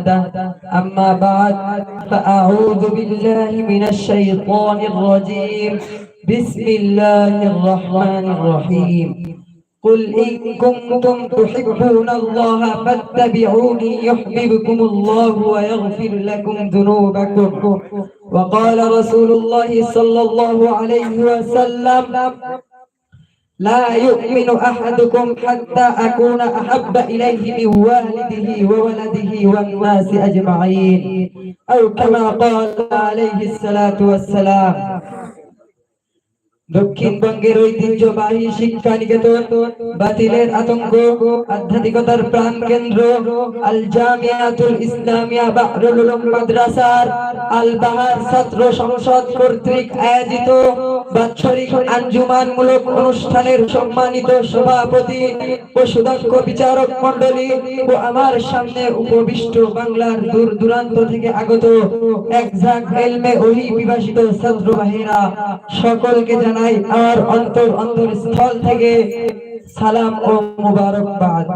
بعده أما بعد فأعوذ بالله من الشيطان الرجيم. بسم الله الرحمن الرحيم. قل إن كنتم تحبون الله فاتبعوني يحببكم الله ويغفر لكم ذنوبكم. وقال رسول الله صلى الله عليه وسلم لا يؤمن أحدكم حتى أكون أحب إليه من والده وولده والناس أجمعين أو كما قال عليه الصلاة والسلام. দক্ষিণবঙ্গের ঐতিহ্যবাহী শিক্ষা নিকেতন বাতিলের আতঙ্ক, আধ্যাত্মিকতার প্রাণ কেন্দ্র আল জামিয়াতুল ইসলামিয়া বাহরুল উলুম মাদ্রাসার আল বাহার ছাত্র সংসদ কর্তৃক আয়োজিত বাৎসরিক আঞ্জুমানমূলক অনুষ্ঠানের সম্মানিত সভাপতি ও সুদক্ষ বিচারক মন্ডলী ও আমার সামনে উপবিষ্ট বাংলার দূর দূরান্ত থেকে আগত এক ঝাঁক এলমে ওহি বিভাষিত ছাত্র বাহিরা সকলকে জানাই আমার অন্তর অন্তর স্থল থেকে সালাম ও মুবারকবাদ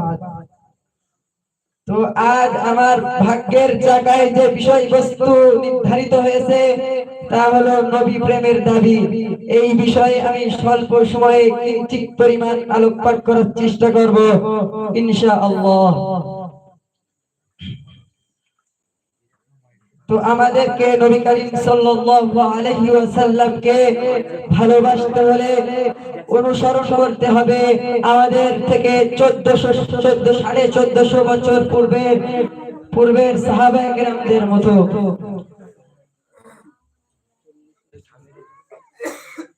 তো আজ আমার ভাগ্যের জায়গায় যে বিষয়বস্তু নির্ধারিত হয়েছে, তা হলো নবী প্রেমের দাবি। এই বিষয়ে আমি স্বল্প সময়ে কিঞ্চিত পরিমাণ আলোকপাত করার চেষ্টা করব ইনশা আল্লাহ তো আমাদেরকে নবী করিম সাল্লাল্লাহু আলাইহি ওয়াসাল্লামকে ভালোবাসতে হলে অনুসরণ করতে হবে। আমাদের থেকে 1400 14 সাড়ে 1400 বছর পূর্বে, পূর্বের সাহাবায়ে কেরামদের মতো।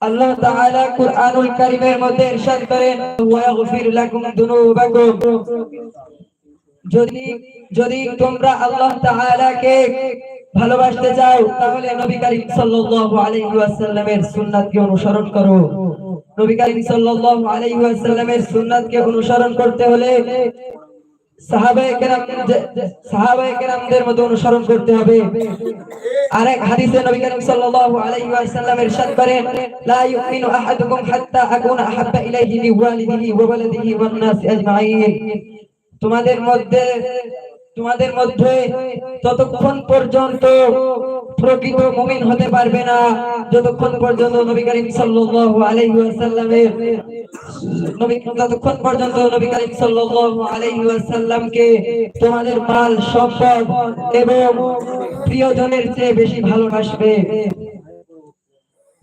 আল্লাহ তাআলা কুরআনুল কারীমের মধ্যে ইরশাদ করেন, ওয়া ইয়াগফির লাকুম যুনুবাকুম যদি যদি তোমরা আল্লাহ তাআলাকে ভালোবাসতে চাও, তাহলে নবী করিম সাল্লাল্লাহু আলাইহি ওয়াসাল্লামের সুন্নাতকে অনুসরণ করো। নবী করিম সাল্লাল্লাহু আলাইহি ওয়াসাল্লামের সুন্নাতকে অনুসরণ করতে হলে সাহাবায়ে কেরাম সাহাবায়ে কেরামদের মতো অনুসরণ করতে হবে। আরেক হাদিসে নবী করিম সাল্লাল্লাহু আলাইহি ওয়াসাল্লাম ইরশাদ করেন, লা ইউমিনু আহাদুকুম হাত্তা আকুনা আহাব্বা ইলাইহি ওয়ালিদিহি ওয়া ওয়ালাদিহি ওয়ান নাস তোমাদের মধ্যে তোমাদের মধ্যে ততক্ষণ পর্যন্ত প্রকৃত মুমিন হতে পারবে না, যতক্ষণ পর্যন্ত নবী করিম সাল্লাল্লাহু আলাইহি ওয়াসাল্লামের তোমাদের মাল, সম্পদ এবং প্রিয়জনের চেয়ে বেশি ভালোবাসবে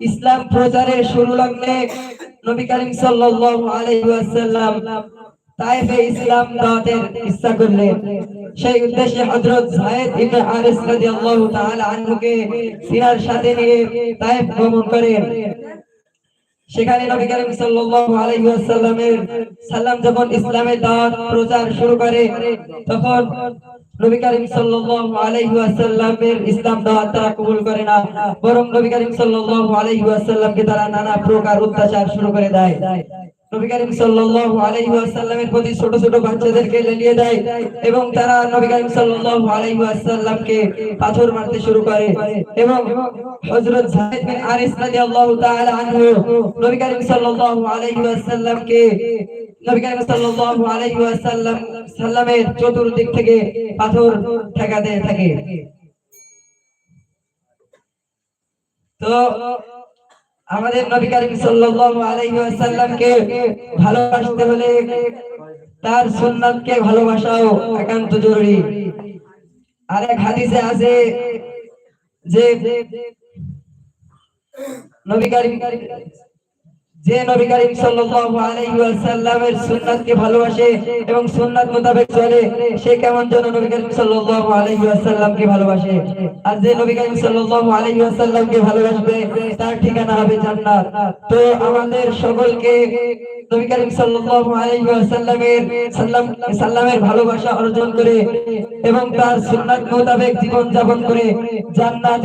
ইসলাম প্রচারে শুরু লাগলে নবী করিম সাল্লাল্লাহু আলাইহি ওয়াসাল্লাম ইসলাম দাওয়াতের ইচ্ছা করলেন সেই উদ্দেশ্যে হযরত যায়েদ ইবনে হারিস রাদিয়াল্লাহু তাআলা আনহুকে সিনার সাথে নিয়ে তায়েফ ভ্রমণ করেন সেখানে নবী করিম সাল্লাল্লাহু আলাইহি ওয়াসাল্লামের সালাম যখন ইসলামের দাওয়াত প্রচার শুরু করে, তখন নবী করিম সাল্লাল্লাহু আলাইহি ওয়াসাল্লামের ইসলাম দাওয়াত তারা কবুল করে না। বরং নবী করিম সাল্লাল্লাহু আলাইহি ওয়াসাল্লামকে তারা নানা প্রকার অত্যাচার শুরু করে দেয়। নবী করিম সাল্লাল্লাহু আলাইহি ওয়াসাল্লামের প্রতি ছোট ছোট বাচ্চাদেরকে লেলিয়ে দেয় এবং তারা নবী করিম সাল্লাল্লাহু আলাইহি ওয়াসাল্লামকে পাথর মারতে শুরু করে। এবং হযরত যায়েদ বিন আরিস রাদিয়াল্লাহু তাআলা আনহু নবী করিম সাল্লাল্লাহু আলাইহি ওয়াসাল্লামকে নবী করিম সাল্লাল্লাহু আলাইহি ওয়াসাল্লাম, সাল্লামের চতুর্দিক থেকে পাথর ঠেকাতে থাকে। তো আমাদের নবী করিম সাল্লাল্লাহু আলাইহি ওয়াসাল্লামকে ভালোবাসতে হলে তার সুন্নাতকে ভালোবাসাও একান্ত জরুরি। আরেক হাদিসে আছে যে নবী করিম যে নবী করিম সাল্লাল্লাহু আলাইহি ওয়াসাল্লামের সুন্নাতকে ভালোবাসে এবং সুন্নাত মোতাবেক চলে, সে কেমন যেন নবী করিম সাল্লাল্লাহু আলাইহি ওয়াসাল্লামকে ভালোবাসে। আর যে নবী করিম সাল্লাল্লাহু আলাইহি ওয়াসাল্লামকে ভালোবাসবে, তার ঠিকানা হবে জান্নাত। তো আমাদের সকলকে নবী করিম সাল্লাল্লাহু আলাইহি ওয়াসাল্লামের সাল্লাম, সাল্লামের ভালোবাসা অর্জন করে এবং তার সুন্নাত মোতাবেক জীবন যাপন করে জান্নাত